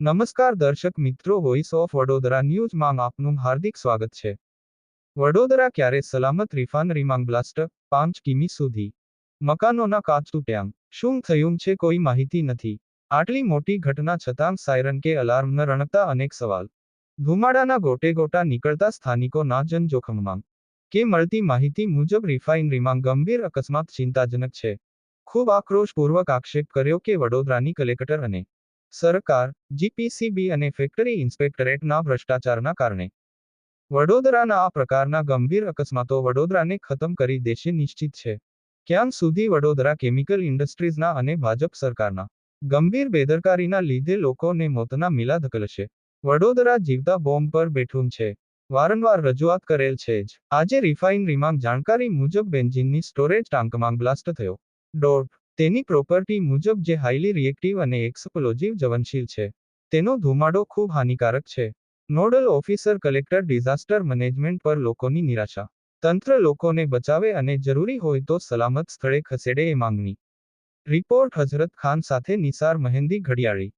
નમસ્કાર દર્શક મિત્રો વોઇસ ઓફ વડોદરા ન્યૂઝમાં આપનું હાર્દિક સ્વાગત છે. વડોદરા ક્યારે સલામત રિફાઇનરીમાં બ્લાસ્ટ પાંચ કિમી સુધી? મકાનોના કાચ તૂટ્યા. શું થયું છે? કોઈ માહિતી નથી. આટલી મોટી ઘટના છતાં સાયરન કે અલાર્મ ન રણકતા અનેક સવાલ. ધુમાડાના ગોટે ગોટા નીકળતા સ્થાનિકોના જોખમમાં કે મળતી માહિતી મુજબ રિફાઇનરીમાં ગંભીર, અકસ્માત, ચિંતાજનક છે. ખૂબ આક્રોશપૂર્વક આક્ષેપ કર્યો કે વડોદરાની કલેક્ટર અને સરકાર, જીપીસીબી અને ફેક્ટરી ઇન્સ્પેક્ટરેટના ભ્રષ્ટાચારના કારણે. વડોદરાના આ પ્રકારના ગંભીર અકસ્માતો વડોદરાને ખતમ કરી દેશે નિશ્ચિત છે. ક્યાં સુધી વડોદરા કેમિકલ ઇન્ડસ્ટ્રીઝના અને ભાજપ સરકારના ગંભીર બેદરકારીના લીધે લોકોને મોતના મિલા ધકલશે. વડોદરા જીવતા બોમ્બ પર બેઠું છે. વારંવાર રજૂઆત કરેલ છે જ. આજે રિફાઇનરીમાં જાણકારી મુજબ બેન્ઝિનની સ્ટોરેજ ટાંકમાં બ્લાસ્ટ થયો. ડોટ તેની પ્રોપર્ટી મુજબ જે હાઈલી રિએક્ટિવ અને એક્સપ્લોઝિવ જવનશીલ છે, તેનો ધુમાડો ખૂબ હાનિકારક છે. Nodal officer collector disaster management પર લોકોની નિરાશા. તંત્ર લોકોને બચાવે અને જરૂરી હોય તો સલામત સ્થળે ખસેડે એ માંગણી. રિપોર્ટ હઝરત ખાન સાથે નિસાર મહેંદી ઘડિયાળી.